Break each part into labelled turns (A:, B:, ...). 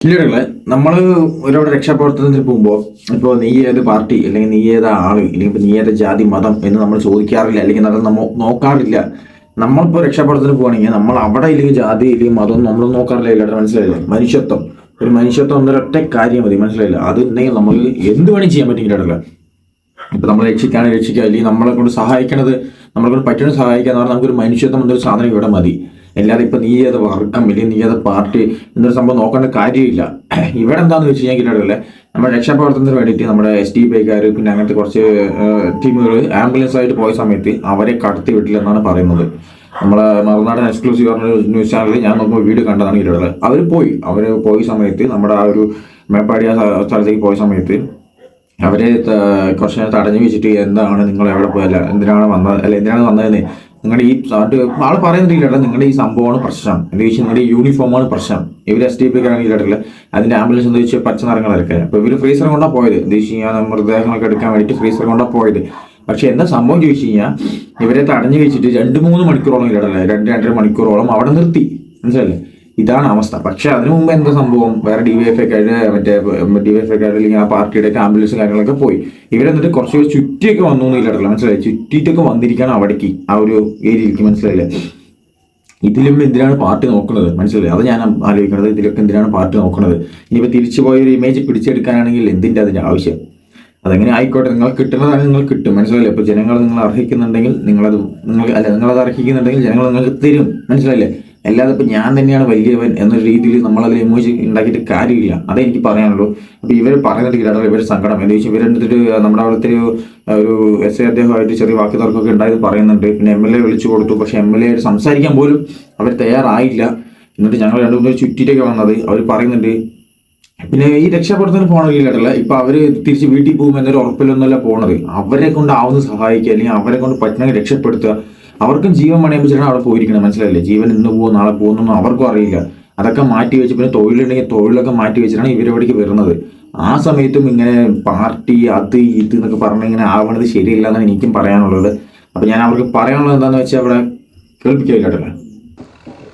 A: ഇല്ലകളെ നമ്മൾ ഒരുപാട് രക്ഷാപ്രവർത്തനത്തിന് പോകുമ്പോൾ ഇപ്പോൾ നീ ഏത് പാർട്ടി അല്ലെങ്കിൽ നീ ഏത് ആൾ അല്ലെങ്കിൽ നീ ഏത് ജാതി മതം എന്ന് നമ്മൾ ചോദിക്കാറില്ല അല്ലെങ്കിൽ അത് നമ്മൾ നോക്കാറില്ല. നമ്മളിപ്പോൾ രക്ഷാപ്രവർത്തനത്തിന് പോകണമെങ്കിൽ നമ്മൾ അവിടെ ഇല്ലെങ്കിൽ ജാതി ഇല്ലെങ്കിൽ മതം നമ്മൾ നോക്കാറില്ല. ഇല്ലാതെ മനസ്സിലായില്ല? മനുഷ്യത്വം. ഒരു മനുഷ്യത്വം എന്നൊരൊറ്റ കാര്യം മതി. മനസ്സിലായില്ല? അത് ഉണ്ടെങ്കിൽ നമ്മൾ എന്ത് വേണം ചെയ്യാൻ പറ്റും ഇല്ലടല്ല ഇപ്പൊ നമ്മളെ രക്ഷിക്കുക അല്ലെങ്കിൽ നമ്മളെ കൊണ്ട് സഹായിക്കണത് നമ്മളെ കൊണ്ട് പറ്റുന്ന സഹായിക്കുക എന്ന് പറഞ്ഞാൽ നമുക്കൊരു മനുഷ്യത്വം എന്നൊരു സാധനം ഇവിടെ മതി. അല്ലാതെ ഇപ്പം നീ ഏത് വർഗം ഇല്ലെങ്കിൽ നീ ഏത് പാർട്ടി എന്നൊരു സംഭവം നോക്കേണ്ട കാര്യമില്ല. ഇവിടെ എന്താണെന്ന് വെച്ച് കഴിഞ്ഞാൽ നമ്മുടെ രക്ഷാപ്രവർത്തനത്തിന് വേണ്ടിയിട്ട് നമ്മുടെ എസ് ടി ബൈക്കാർ പിന്നെ അങ്ങനത്തെ കുറച്ച് ടീമുകൾ ആംബുലൻസ് ആയിട്ട് പോയ സമയത്ത് അവരെ കടത്തി വിട്ടില്ലെന്നാണ് പറയുന്നത്. നമ്മളെ മറുനാടൻ എക്സ്ക്ലൂസീവ് പറഞ്ഞ ന്യൂസ് ചാനലിൽ ഞാൻ നോക്കുമ്പോൾ വീഡിയോ കണ്ടതാണ് ഇരുടെ അവർ പോയി. അവർ പോയ സമയത്ത് നമ്മുടെ ആ ഒരു മേപ്പാടി ആ സ്ഥ- സ്ഥലത്തേക്ക് പോയ സമയത്ത് അവരെ കുറച്ച് തടഞ്ഞു വെച്ചിട്ട് എന്താണ് നിങ്ങൾ എവിടെ പോയല്ല എന്തിനാണ് വന്നത്? അല്ല എന്തിനാണ് വന്നതെന്ന് നിങ്ങളുടെ ഈ ആൾ പറയുന്നില്ല നിങ്ങളുടെ ഈ സംഭവമാണ് പ്രശ്നം. എന്താ വെച്ചാൽ നിങ്ങളുടെ യൂണിഫോമാണ് പ്രശ്നം. ഇവർ എസ് ടി പി ആണെങ്കിൽ അതിന്റെ ആംബുലൻസ് എന്താ വെച്ചാൽ പച്ച നിറങ്ങളൊക്കെ അപ്പൊ ഇവർ ഫ്രീസർ കൊണ്ടാണ് പോയത്. എന്താ കഴിഞ്ഞാൽ മൃതദേഹങ്ങളൊക്കെ എടുക്കാൻ വേണ്ടിയിട്ട് ഫ്രീസർ കൊണ്ടാ പോയത്. പക്ഷെ എന്താ സംഭവം ചോദിച്ചു കഴിഞ്ഞാൽ ഇവരെ തടഞ്ഞു വെച്ചിട്ട് രണ്ട് മൂന്ന് മണിക്കൂറോളം ഇല്ലടല്ലേ രണ്ട് രണ്ടര മണിക്കൂറോളം അവിടെ നിർത്തി. മനസ്സിലല്ലേ ഇതാണ് അവസ്ഥ. പക്ഷെ അതിനു മുമ്പ് എന്താ സംഭവം? വേറെ ഡി വൈ എഫ് ഐക്കാരുടെ മറ്റേ ഡി വൈ എഫ് ഐക്കാരുടെ അല്ലെങ്കിൽ ആ പാർട്ടിയുടെ ആംബുലൻസ് കാര്യങ്ങളൊക്കെ പോയി. ഇവരെന്നിട്ട് കുറച്ച് പേര് ചുറ്റിയൊക്കെ വന്നു എന്നില്ല മനസ്സിലായി? ചുറ്റിയിട്ടൊക്കെ വന്നിരിക്കുകയാണ് അവിടേക്ക് ആ ഒരു ഏരിയയിലേക്ക്. മനസ്സിലായില്ലേ? ഇതിലും എന്തിനാണ് പാർട്ടി നോക്കുന്നത്? മനസ്സിലായി? അത് ഞാൻ ആലോചിക്കുന്നത് ഇതിലൊക്കെ എന്തിനാണ് പാർട്ടി നോക്കുന്നത്? ഇനിയിപ്പോൾ തിരിച്ചു പോയ ഒരു ഇമേജ് പിടിച്ചെടുക്കാനാണെങ്കിൽ എന്തിന്റെ അതിന്റെ ആവശ്യം? അതെങ്ങനെ ആയിക്കോട്ടെ. നിങ്ങൾ കിട്ടുന്നതാണ് നിങ്ങൾ കിട്ടും. മനസ്സിലായില്ലേ? ഇപ്പോൾ ജനങ്ങൾ നിങ്ങൾ അർഹിക്കുന്നുണ്ടെങ്കിൽ നിങ്ങളത് നിങ്ങൾ അല്ല നിങ്ങളത് അർഹിക്കുന്നുണ്ടെങ്കിൽ ജനങ്ങൾ നിങ്ങൾക്ക് തരും. മനസ്സിലായില്ലേ? അല്ലാതെ ഇപ്പം ഞാൻ തന്നെയാണ് വലിയവൻ എന്ന രീതിയിൽ നമ്മളതിൽ ഇമോജി ഉണ്ടാക്കിയിട്ട് കാര്യമില്ല. അതേ എനിക്ക് പറയാനുള്ളൂ. അപ്പോൾ ഇവർ പറയുന്നത് കേട്ടോ ഇവർ സങ്കടം. എന്താ വെച്ചാൽ ഇവരെടുത്തിട്ട് നമ്മുടെ അവിടുത്തെ ഒരു ഒരു എസ് എ അദ്ദേഹമായിട്ട് ചെറിയ വാക്ക് തർക്കമൊക്കെ ഉണ്ടായത് പറയുന്നുണ്ട്. പിന്നെ എം എൽ എ വിളിച്ചു കൊടുത്തു. പക്ഷെ എം എൽ എ സംസാരിക്കാൻ പോലും അവർ തയ്യാറായില്ല. എന്നിട്ട് ഞങ്ങൾ രണ്ടു മൂന്ന് ചുറ്റിയിട്ടൊക്കെ വന്നത്. അവർ പറയുന്നുണ്ട് പിന്നെ ഈ രക്ഷാപ്രവർത്തനം കേട്ടല്ല ഇപ്പൊ അവർ തിരിച്ച് വീട്ടിൽ പോകും എന്നൊരു ഉറപ്പിലൊന്നുമല്ല പോണത്. അവരെ കൊണ്ട് ആവുന്ന സഹായിക്കുക അല്ലെങ്കിൽ അവരെ കൊണ്ട് പറ്റണമെങ്കിൽ രക്ഷപ്പെടുത്തുക. അവർക്കും ജീവൻ പണയം വെച്ചിട്ടാണ് അവിടെ പോയിരിക്കുന്നത് മനസ്സിലായില്ലേ? ജീവൻ ഇന്ന് പോകും നാളെ പോകുന്നൊന്നും അവർക്കും അറിയില്ല. അതൊക്കെ മാറ്റി വെച്ച് പിന്നെ തൊഴിലുണ്ടെങ്കിൽ തൊഴിലൊക്കെ മാറ്റി വെച്ചിട്ടാണ് ഇവരവിടേക്ക് വരുന്നത്. ആ സമയത്തും ഇങ്ങനെ പാർട്ടി അത് ഇത് എന്നൊക്കെ പറഞ്ഞ് ഇങ്ങനെ ആവണത് ശരിയല്ല എന്നാണ് എനിക്കും പറയാനുള്ളത്. അപ്പൊ ഞാൻ അവർക്ക് പറയാനുള്ളത് എന്താണെന്ന് വെച്ചാൽ അവിടെ കേൾപ്പിക്കുക കേട്ടല്ലേ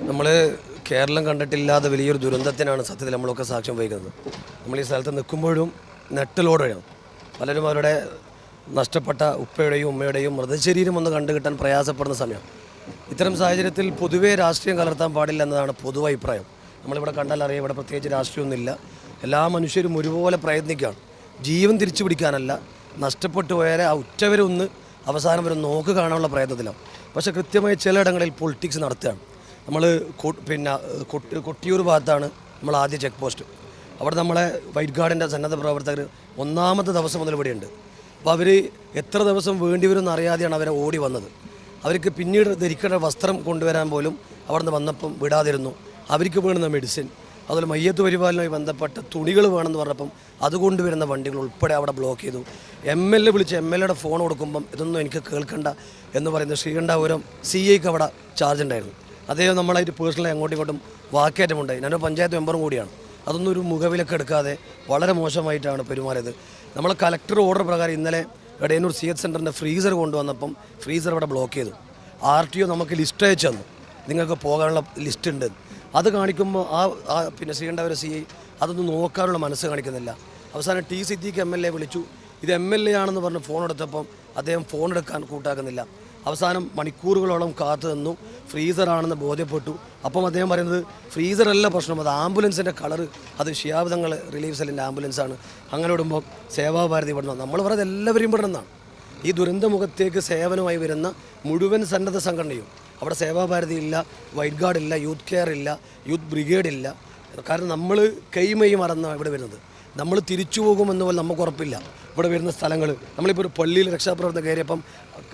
B: നമ്മൾ കേരളം കണ്ടിട്ടില്ലാത്ത വലിയൊരു ദുരന്തത്തിനാണ് സത്യത്തിൽ നമ്മളൊക്കെ സാക്ഷ്യം വഹിക്കുന്നത്. നമ്മൾ ഈ സ്ഥലത്ത് നിൽക്കുമ്പോഴും നെട്ടലോടെയാണ് പലരും അവരുടെ നഷ്ടപ്പെട്ട ഉപ്പയുടെയും ഉമ്മയുടെയും മൃതശരീരം ഒന്ന് കണ്ടു കിട്ടാൻ പ്രയാസപ്പെടുന്ന സമയം. ഇത്തരം സാഹചര്യത്തിൽ പൊതുവേ രാഷ്ട്രീയം കലർത്താൻ പാടില്ല എന്നതാണ് പൊതു അഭിപ്രായം. നമ്മളിവിടെ കണ്ടാൽ അറിയാം ഇവിടെ പ്രത്യേകിച്ച് രാഷ്ട്രീയമൊന്നുമില്ല. എല്ലാ മനുഷ്യരും ഒരുപോലെ പ്രയത്നിക്കുകയാണ്. ജീവൻ തിരിച്ചു പിടിക്കാനല്ല നഷ്ടപ്പെട്ടു പോയാലെ ആ ഉറ്റവരെ ഒന്ന് അവസാനം വരെ നോക്ക് കാണാനുള്ള പ്രയത്നത്തിലാണ്. പക്ഷേ കൃത്യമായി ചിലയിടങ്ങളിൽ പൊളിറ്റിക്സ് നടത്തുകയാണ്. നമ്മൾ പിന്നെ കൊട്ടി- കൊട്ടിയൂർ ഭാഗത്താണ് നമ്മൾ ആദ്യ ചെക്ക് പോസ്റ്റ്. അവിടെ നമ്മളെ വൈറ്റ് ഗാർഡിന്റെ സന്നദ്ധ പ്രവർത്തകർ ഒന്നാമത്തെ ദിവസം മുതൽ ഇവിടെയുണ്ട്. അപ്പോൾ അവർ എത്ര ദിവസം വേണ്ടി വരും അറിയാതെയാണ് അവരെ ഓടി വന്നത്. അവർക്ക് പിന്നീട് ധരിക്കേണ്ട വസ്ത്രം കൊണ്ടുവരാൻ പോലും അവിടെ നിന്ന് വന്നപ്പം വിടാതിരുന്നു. അവർക്ക് വേണ്ടുന്ന മെഡിസിൻ അതുപോലെ മയ്യത്ത് പരിപാലനവുമായി ബന്ധപ്പെട്ട തുണികൾ വേണമെന്ന് പറഞ്ഞപ്പം അതുകൊണ്ട് കൊണ്ടുവരുന്ന വണ്ടികൾ ഉൾപ്പെടെ അവിടെ ബ്ലോക്ക് ചെയ്തു. എം എൽ എ വിളിച്ച് എം എൽ എയുടെ ഫോൺ കൊടുക്കുമ്പം ഇതൊന്നും എനിക്ക് കേൾക്കണ്ട എന്ന് പറയുന്ന ശ്രീകണ്ഠാപുരം സി ഐക്ക് അവിടെ ചാർജ് ഉണ്ടായിരുന്നു. അദ്ദേഹം നമ്മളായിട്ട് പേഴ്സണലായി അങ്ങോട്ടും ഇങ്ങോട്ടും വാക്കേറ്റമുണ്ടായി. ഞാനൊരു പഞ്ചായത്ത് മെമ്പറും കൂടിയാണ്. അതൊന്നും ഒരു മുഖവിലക്ക് എടുക്കാതെ വളരെ മോശമായിട്ടാണ് പെരുമാറിയത്. നമ്മൾ കലക്ടർ ഓർഡർ പ്രകാരം ഇന്നലെ എടയന്നൂർ സി എച്ച് സെന്ററിന്റെ ഫ്രീസർ കൊണ്ടുവന്നപ്പം ഫ്രീസർ ഇവിടെ ബ്ലോക്ക് ചെയ്തു. ആർ ടി ഒ നമുക്ക് ലിസ്റ്റ് അയച്ചു തന്നു. നിങ്ങൾക്ക് പോകാനുള്ള ലിസ്റ്റ് ഉണ്ട്. അത് കാണിക്കുമ്പോൾ ആ ആ പിന്നെ ശ്രീകണ്ഠപുര സി ഐ അതൊന്നും നോക്കാനുള്ള മനസ്സ് കാണിക്കുന്നില്ല. അവസാനം T Siddique M L A വിളിച്ചു. ഇത് എം എൽ എ ആണെന്ന് പറഞ്ഞ് ഫോൺ എടുത്തപ്പം അദ്ദേഹം ഫോൺ എടുക്കാൻ കൂട്ടാക്കുന്നില്ല. അവസാനം മണിക്കൂറുകളോളം കാത്തു നിന്നു. ഫ്രീസറാണെന്ന് ബോധ്യപ്പെട്ടു. അപ്പം അദ്ദേഹം പറയുന്നത് ഫ്രീസറല്ല പ്രശ്നം. അത് ആംബുലൻസിന്റെ കളറ്. അത് ഷിയാബ്ദങ്ങൾ റിലീഫ് സെല്ലിന്റെ ആംബുലൻസാണ്. അങ്ങനെ വിടുമ്പോൾ സേവാഭാരതി വിടണം നമ്മൾ പറയുന്നത് എല്ലാവരെയും വിടണമെന്നാണ്. ഈ ദുരന്തമുഖത്തേക്ക് സേവനമായി വരുന്ന മുഴുവൻ സന്നദ്ധ സംഘടനയും. അവിടെ സേവാഭാരതി ഇല്ല വൈറ്റ് ഗാർഡ് ഇല്ല യൂത്ത് കെയർ ഇല്ല യൂത്ത് ബ്രിഗേഡ് ഇല്ല. കാരണം നമ്മൾ കൈമൈ മറന്നാണ് ഇവിടെ വരുന്നത്. നമ്മൾ തിരിച്ചു പോകുമെന്ന് പോലെ നമുക്ക് ഉറപ്പില്ല. ഇവിടെ വരുന്ന സ്ഥലങ്ങൾ. നമ്മളിപ്പോൾ ഒരു പള്ളിയിൽ രക്ഷാപ്രവർത്തനം കയറിയപ്പം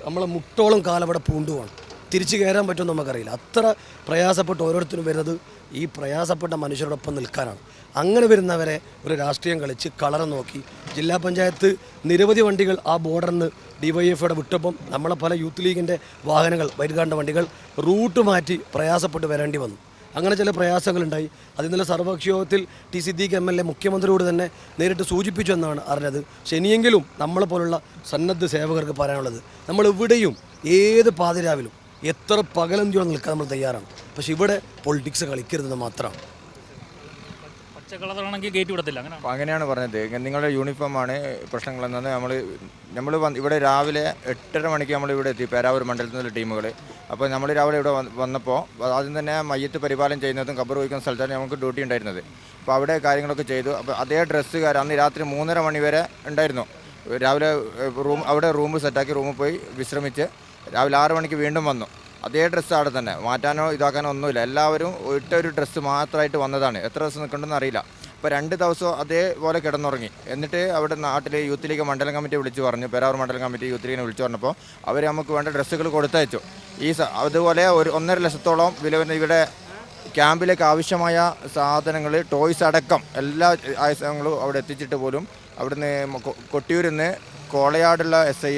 B: നമ്മളെ മുട്ടോളം കാലം അവിടെ പൂണ്ടുവാണ് തിരിച്ചു കയറാൻ പറ്റുമെന്ന് നമുക്കറിയില്ല. അത്ര പ്രയാസപ്പെട്ട് ഓരോരുത്തരും വരുന്നത് ഈ പ്രയാസപ്പെട്ട മനുഷ്യരോടൊപ്പം നിൽക്കാനാണ്. അങ്ങനെ വരുന്നവരെ ഒരു രാഷ്ട്രീയം കളിച്ച് കളറ് നോക്കി ജില്ലാ പഞ്ചായത്ത് നിരവധി വണ്ടികൾ ആ ബോർഡറിൽ ബോർഡറിന് ഡിവൈഎഫ്ഐയുടെ വിട്ടപ്പം നമ്മളെ പല യൂത്ത് ലീഗിന്റെ വാഹനങ്ങൾ വൈകാണ്ട വണ്ടികൾ റൂട്ട് മാറ്റി പ്രയാസപ്പെട്ട് വരേണ്ടി വന്നു. അങ്ങനെ ചില പ്രയാസങ്ങളുണ്ടായി. അത് ഇന്നലെ സർവകക്ഷി യോഗത്തിൽ T Siddique M L A മുഖ്യമന്ത്രിയോട് തന്നെ നേരിട്ട് സൂചിപ്പിച്ചു എന്നാണ് അറിഞ്ഞത്. പക്ഷെ ഇനിയെങ്കിലും നമ്മളെ പോലുള്ള സന്നദ്ധ സേവകർക്ക് പറയാനുള്ളത് നമ്മൾ എവിടെയും ഏത് പാതിരാവിലും എത്ര പകലന്തിയോടെ നിൽക്കാൻ നമ്മൾ തയ്യാറാണ്. പക്ഷേ ഇവിടെ പൊളിറ്റിക്സ് കളിക്കരുതെന്ന് മാത്രമാണ്
C: ഗേറ്റ്
D: അങ്ങനെയാണ് പറഞ്ഞത്. നിങ്ങളുടെ യൂണിഫോമാണ് പ്രശ്നങ്ങളെന്നത് നമ്മൾ നമ്മൾ ഇവിടെ രാവിലെ എട്ടര മണിക്ക് നമ്മൾ ഇവിടെ എത്തി പേരാവൂർ മണ്ഡലത്തിൽ നിന്നുള്ള ടീമുകൾ. അപ്പോൾ നമ്മൾ രാവിലെ ഇവിടെ വന്നപ്പോൾ ആദ്യം തന്നെ മയ്യത്ത് പരിപാലനം ചെയ്യുന്നതും കബർ വഹിക്കുന്ന സ്ഥലത്താണ് നമുക്ക് ഡ്യൂട്ടി ഉണ്ടായിരുന്നത്. അപ്പോൾ അവിടെ കാര്യങ്ങളൊക്കെ ചെയ്തു. അപ്പോൾ അതേ ഡ്രസ്സുകാർ അന്ന് രാത്രി മൂന്നര മണി വരെ ഉണ്ടായിരുന്നു. രാവിലെ റൂം അവിടെ റൂം സെറ്റാക്കി റൂമിൽ പോയി വിശ്രമിച്ച് രാവിലെ ആറ് മണിക്ക് വീണ്ടും വന്നു. അതേ ഡ്രസ്സ് അവിടെ തന്നെ. മാറ്റാനോ ഇതാക്കാനോ ഒന്നുമില്ല. എല്ലാവരും ഇട്ട ഒരു ഡ്രസ്സ് മാത്രമായിട്ട് വന്നതാണ്. എത്ര ദിവസം നിൽക്കണമെന്ന് അറിയില്ല. അപ്പോൾ രണ്ട് ദിവസം അതേപോലെ കിടന്നുറങ്ങി. എന്നിട്ട് അവിടെ നാട്ടിൽ യൂത്ത് ലീഗ് മണ്ഡലം കമ്മിറ്റി വിളിച്ചു പറഞ്ഞു. പേരാവൂർ മണ്ഡലം കമ്മിറ്റി യൂത്ത് ലീഗിനെ വിളിച്ചു പറഞ്ഞപ്പോൾ അവർ നമുക്ക് വേണ്ട ഡ്രസ്സുകൾ കൊടുത്തയച്ചു. ഈ അതുപോലെ ഒരു ഒന്നര ലക്ഷത്തോളം വില ഇവിടെ ക്യാമ്പിലേക്ക് ആവശ്യമായ സാധനങ്ങൾ ടോയ്സ് അടക്കം എല്ലാ ആയുധങ്ങളും അവിടെ എത്തിച്ചിട്ട് പോലും അവിടുന്ന് കൊട്ടിയൂരിൽ നിന്ന് കോളയാടുള്ള എസ് ഐ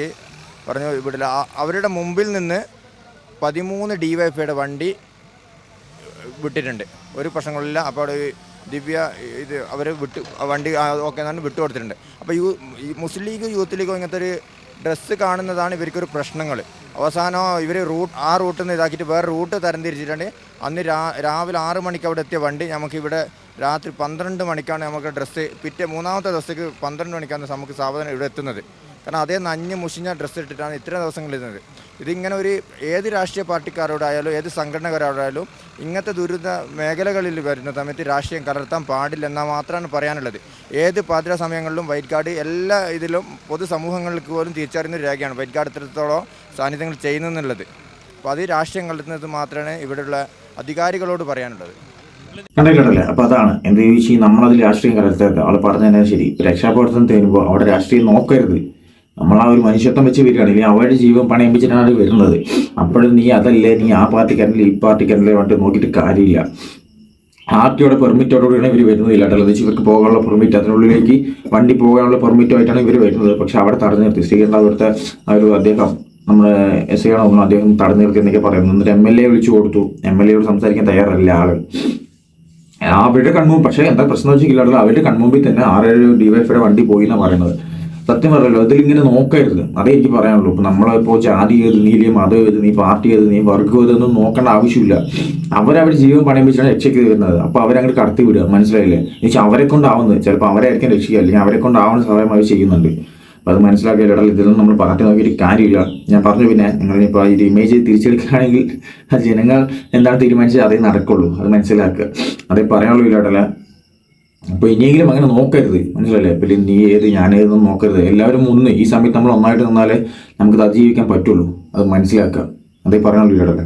D: പറഞ്ഞു ഇവിടെ അവരുടെ മുമ്പിൽ നിന്ന് പതിമൂന്ന് ഡി വൈ വണ്ടി വിട്ടിട്ടുണ്ട്. ഒരു പ്രശ്നങ്ങളില്ല. അപ്പോൾ അവിടെ ദിവ്യ ഇത് അവർ വിട്ട് വണ്ടി ഓക്കെ എന്നാണ് വിട്ടു കൊടുത്തിട്ടുണ്ട്. അപ്പോൾ യൂ മുസ്ലിം ലീഗ് യൂത്ത് ലീഗോ ഇങ്ങനത്തെ ഒരു ഡ്രസ്സ് കാണുന്നതാണ് ഇവർക്കൊരു പ്രശ്നങ്ങൾ. അവസാനം ഇവർ റൂട്ട് ആ റൂട്ടിൽ നിന്ന് ഇതാക്കിയിട്ട് വേറെ റൂട്ട് തരംതിരിച്ചിട്ടുണ്ട്. അന്ന് രാ രാവിലെ ആറ് മണിക്ക് അവിടെ എത്തിയ വണ്ടി നമുക്കിവിടെ രാത്രി പന്ത്രണ്ട് മണിക്കാണ് നമുക്ക് ഡ്രസ്സ് പിറ്റേ മൂന്നാമത്തെ ദിവസത്തേക്ക് പന്ത്രണ്ട് മണിക്കാണ് നമുക്ക് സാവധാനം ഇവിടെ എത്തുന്നത്. കാരണം അതേ നഞ്ഞ് മുഷിഞ്ഞ ഡ്രസ്സ് ഇട്ടിട്ടാണ് ഇത്രയും ദിവസങ്ങളിരുന്നത്. ഇതിങ്ങനെ ഒരു ഏത് രാഷ്ട്രീയ പാർട്ടിക്കാരോടായാലും ഏത് സംഘടനക്കാരോടായാലും ഇങ്ങനത്തെ ദുരിത മേഖലകളിൽ വരുന്ന സമയത്ത് രാഷ്ട്രീയം കലർത്താൻ പാടില്ലെന്നാൽ മാത്രമാണ് പറയാനുള്ളത്. ഏത് പാതിര സമയങ്ങളിലും വൈറ്റ് കാർഡ് എല്ലാ ഇതിലും പൊതുസമൂഹങ്ങൾക്ക് പോലും തിരിച്ചറിയുന്ന ഒരു രേഖയാണ് വൈറ്റ് കാർഡ് ഇത്രത്തോളം സാന്നിധ്യങ്ങൾ ചെയ്യുന്നെന്നുള്ളത്. അപ്പോൾ അത് രാഷ്ട്രീയം കലർത്തുന്നത് മാത്രമേ ഇവിടെയുള്ള അധികാരികളോട് പറയാനുള്ളത്.
A: കണ്ടില്ലടല്ലേ അപ്പൊ അതാണ്. എന്താ ചോദിച്ചാൽ നമ്മളത് രാഷ്ട്രീയം കലർത്തരുത് അവൾ പറഞ്ഞു തന്നെ ശരി. രക്ഷാപ്രവർത്തനം തരുമ്പോൾ അവിടെ രാഷ്ട്രീയം നോക്കരുത്. നമ്മൾ ആ ഒരു മനുഷ്യത്വം വെച്ച് വരികയാണ്. ഇല്ലെങ്കിൽ അവരുടെ ജീവൻ പണയം വെച്ചിട്ടാണ് വരുന്നത്. അപ്പോഴും നീ അതല്ലേ നീ ആ പാർട്ടിക്കാരനല്ലേ ഈ പാർട്ടിക്കാരനല്ലേ പറഞ്ഞിട്ട് നോക്കിയിട്ട് കാര്യമില്ല. പാർട്ടിയുടെ പെർമിറ്റോടുകൂടിയാണ് ഇവർ വരുന്നത് ഇല്ലാട്ടല്ലോ എന്ന് വെച്ചാൽ ഇവർക്ക് പോകാനുള്ള പെർമിറ്റ് അതിനുള്ളിലേക്ക് വണ്ടി പോകാനുള്ള പെർമിറ്റുമായിട്ടാണ് ഇവർ വരുന്നത്. പക്ഷെ അവിടെ തടഞ്ഞു നിർത്തി. ശ്രീകണ്ഠ അവിടുത്തെ ഒരു അദ്ദേഹം നമ്മുടെ എസ് ഐ ആണോ അദ്ദേഹം തടഞ്ഞു നിർത്തി എന്നൊക്കെ പറയുന്നു. എന്നിട്ട് എം എൽ എ വിളിച്ചു കൊടുത്തു. എം എൽ എയോട് സംസാരിക്കാൻ തയ്യാറല്ല ആൾ. അവരുടെ കൺമുമ്പ് പക്ഷേ എന്താ പ്രശ്നം വെച്ചിട്ടില്ല അവരുടെ കൺമുമ്പിൽ തന്നെ ആറേഴ് ഡിവൈഫയുടെ വണ്ടി പോയി എന്നാണ് പറയുന്നത്. സത്യം പറയല്ലോ അതിലിങ്ങനെ നോക്കരുത്. അതേ എനിക്ക് പറയാനുള്ളൂ. ഇപ്പൊ നമ്മളിപ്പോൾ ജാതി ഏത് നീ ഇല്ലേ മതം ഏത് നീ പാർട്ടി ഏത് നീ വർഗം ഏതെന്നും നോക്കേണ്ട ആവശ്യമില്ല. അവരവർ ജീവൻ പണയം വെച്ചാണ് രക്ഷയ്ക്ക് വരുന്നത്. അപ്പോൾ അവരങ്ങോട്ട് കടത്തി വിടുക. മനസ്സിലായില്ലേ? എന്നുവെച്ചാൽ അവരെ കൊണ്ടാവുന്നത് ചിലപ്പോൾ അവരെ ആയിരിക്കും രക്ഷിക്കുക. അല്ലെങ്കിൽ അവരെ കൊണ്ടാവുന്ന സഹായം അവർ ചെയ്യുന്നുണ്ട്. അപ്പോൾ അത് മനസ്സിലാക്കിയ ഇടയിൽ ഇതൊന്നും നമ്മൾ പാർട്ടി നോക്കിയിട്ട് കാര്യമില്ല. ഞാൻ പറഞ്ഞു പിന്നെ നിങ്ങൾ ഇപ്പോൾ ഇത് ഇമേജ് തിരിച്ചെടുക്കുകയാണെങ്കിൽ ജനങ്ങൾ എന്താണ് തീരുമാനിച്ചത്? അതേ നടക്കുള്ളൂ. അത് മനസ്സിലാക്കുക. അതേ പറയാനുള്ളൂ ഇല്ലാട്ടല്ല അപ്പോൾ ഇനിയെങ്കിലും അങ്ങനെ നോക്കരുത്. മനസ്സിലല്ലേ പിന്നെ നീ ഏത് ഞാൻ ഏതെന്ന് നോക്കരുത്. എല്ലാവരും ഒന്ന് ഈ സമയത്ത് നമ്മൾ ഒന്നായിട്ട് നിന്നാലേ നമുക്കത് അതിജീവിക്കാൻ പറ്റുള്ളൂ. അത് മനസ്സിലാക്കുക. അതേ പറയാനുള്ളൂ ഇല്ലാട്ടല്ലേ